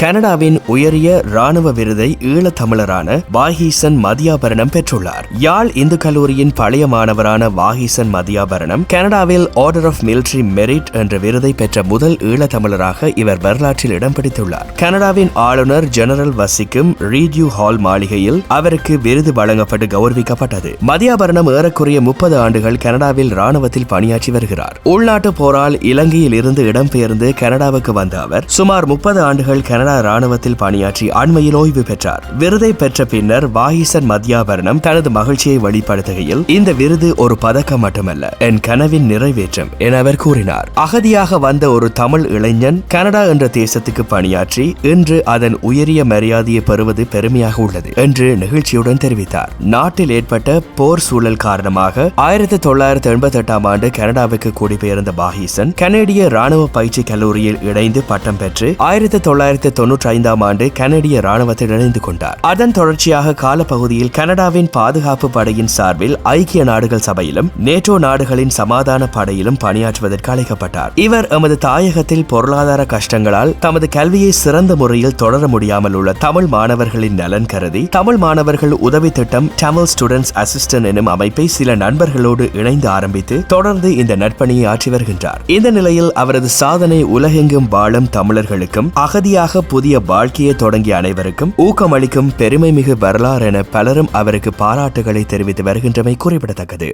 கனடாவின் உயரிய ராணுவ விருதை ஈழத்தமிழரான வாகீசன் மதியாபரணம் பெற்றுள்ளார். யாழ் இந்து கல்லூரியின் பழைய மாணவரான வாகீசன் மதியாபரணம் கனடாவில் ஆர்டர் ஆஃப் மிலிட்டரி மெரிட் என்ற விருதை பெற்ற முதல் ஈழத்தமிழராக இவர் வரலாற்றில் இடம் பிடித்துள்ளார். கனடாவின் ஆளுநர் ஜெனரல் வசிக்கும் ரீடியூ ஹால் மாளிகையில் அவருக்கு விருது வழங்கப்பட்டு கௌரவிக்கப்பட்டது. மதியாபரணம் ஏறக்குறைய முப்பது ஆண்டுகள் கனடாவில் ராணுவத்தில் பணியாற்றி வருகிறார். உள்நாட்டு போரால் இலங்கையில் இருந்து இடம்பெயர்ந்து கனடாவுக்கு வந்த அவர் சுமார் முப்பது ஆண்டுகள் கனடா ராணுவத்தில் பணியாற்றி அண்மையில் ஓய்வு பெற்றார். விருதை பெற்ற பின்னர் வாகிசன் மத்தியாபரணம் தனது மகிழ்ச்சியை வெளிப்படுத்துகையில் இந்த விருது ஒரு பதக்கம் மட்டுமல்ல என் கனவின் நிறைவேற்றம் என அவர் கூறினார். அகதியாக வந்த ஒரு தமிழ் இளைஞன் கனடா என்ற தேசத்துக்கு பணியாற்றி இன்று அதன் உயரிய மரியாதையை பெறுவது பெருமையாக உள்ளது என்று நிகழ்ச்சியுடன் தெரிவித்தார். நாட்டில் ஏற்பட்ட போர் சூழல் காரணமாக ஆயிரத்தி தொள்ளாயிரத்தி எண்பத்தி எட்டாம் ஆண்டு கனடாவுக்கு குடிபெயர்ந்த பாகிசன் கனேடிய ராணுவ பயிற்சி கல்லூரியில் இணைந்து பட்டம் பெற்று ஆயிரத்தி தொள்ளாயிரத்தி தொன்னூற்றி ஐந்தாம் ஆண்டு கனடிய ராணுவத்தில் இணைந்து கொண்டார். அதன் தொடர்ச்சியாக காலப்பகுதியில் கனடாவின் பாதுகாப்பு படையின் சார்பில் ஐக்கிய நாடுகள் சபையிலும் நேட்டோ நாடுகளின் சமாதான படையிலும் பணியாற்றுவதற்கு அழைக்கப்பட்டார். இவர் எமது தாயகத்தில் பொருளாதார கஷ்டங்களால் தமது கல்வியை சிறந்த முறையில் தொடர முடியாமல் உள்ள தமிழ் மாணவர்களின் நலன் கருதி தமிழ் மாணவர்கள் உதவி திட்டம் தமிழ் ஸ்டூடெண்ட்ஸ் அசிஸ்டன்ட் எனும் அமைப்பை சில நண்பர்களோடு இணைந்து ஆரம்பித்து தொடர்ந்து இந்த நட்பணியை ஆற்றி வருகின்றார். இந்த நிலையில் அவரது சாதனை உலகெங்கும் வாழும் தமிழர்களுக்கும் அகதியாக புதிய வாழ்க்கையை தொடங்கிய அனைவருக்கும் ஊக்கமளிக்கும் பெருமை மிகு வரலாறு என பலரும் அவருக்கு பாராட்டுகளை தெரிவித்து வருகின்றமை குறிப்பிடத்தக்கது.